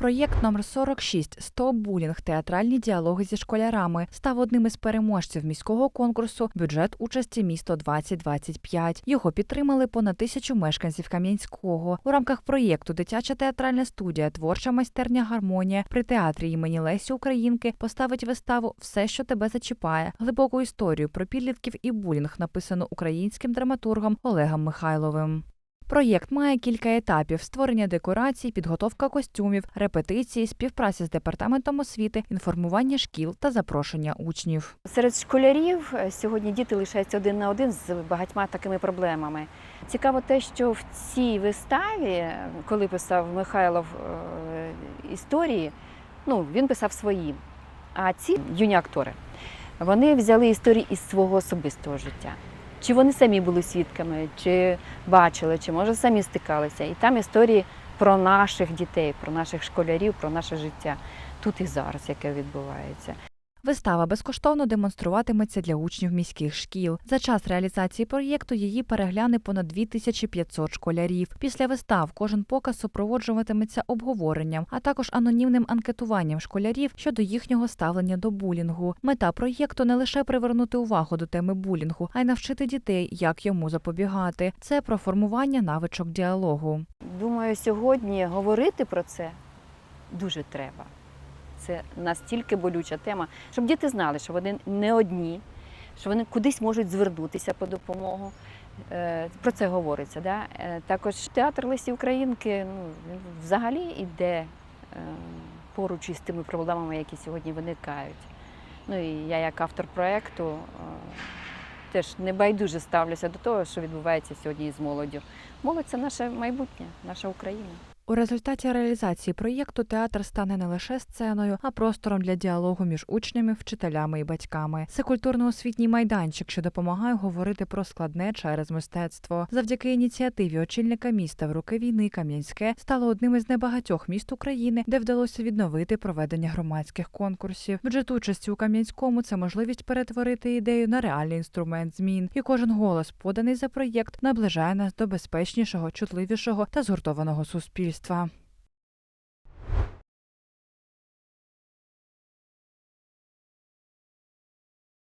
Проєкт номер 46 «Стоп булінг. Театральні діалоги зі школярами став одним із переможців міського конкурсу Бюджет участі місто 2025 Його підтримали понад тисячу мешканців Кам'янського. У рамках проєкту Дитяча театральна студія Творча майстерня гармонія при театрі імені Лесі Українки поставить виставу Все, що тебе зачіпає, глибоку історію про підлітків і булінг, написану українським драматургом Олегом Михайловим. Проєкт має кілька етапів: створення декорацій, підготовка костюмів, репетиції, співпраця з департаментом освіти, інформування шкіл та запрошення учнів. Серед школярів е, сьогодні діти лишаються один на один з багатьма такими проблемами. Цікаво те, що в цій виставі, е, коли писав Михайлов е, історії, ну він писав свої. А ці юні актори вони взяли історії із свого особистого життя. Чи вони самі були свідками, чи бачили, чи може самі стикалися. І там історії про наших дітей, про наших школярів, про наше життя тут і зараз, яке відбувається. Вистава безкоштовно демонструватиметься для учнів міських шкіл. За час реалізації проєкту її перегляне понад 2500 школярів. Після вистав кожен показ супроводжуватиметься обговоренням, а також анонімним анкетуванням школярів щодо їхнього ставлення до булінгу. Мета проєкту не лише привернути увагу до теми булінгу, а й навчити дітей, як йому запобігати. Це про формування навичок діалогу. Думаю, сьогодні говорити про це дуже треба. Це настільки болюча тема, щоб діти знали, що вони не одні, що вони кудись можуть звернутися по допомогу. Е, Про це говориться. Да? Е, Також театр Лесі Українки ну, взагалі йде е, поруч із тими проблемами, які сьогодні виникають. Ну і я, як автор проєкту, теж небайдуже ставлюся до того, що відбувається сьогодні з молоддю. Молодь це наше майбутнє, наша Україна. У результаті реалізації проєкту театр стане не лише сценою, а простором для діалогу між учнями, вчителями і батьками. Це культурно-освітній майданчик, що допомагає говорити про складне через мистецтво. Завдяки ініціативі очільника міста в роки війни Кам'янське стало одним із небагатьох міст України, де вдалося відновити проведення громадських конкурсів. Бюджет участі у Кам'янському це можливість перетворити ідею на реальний інструмент змін. І кожен голос, поданий за проєкт, наближає нас до безпечнішого, чутливішого та згуртованого суспільства. това.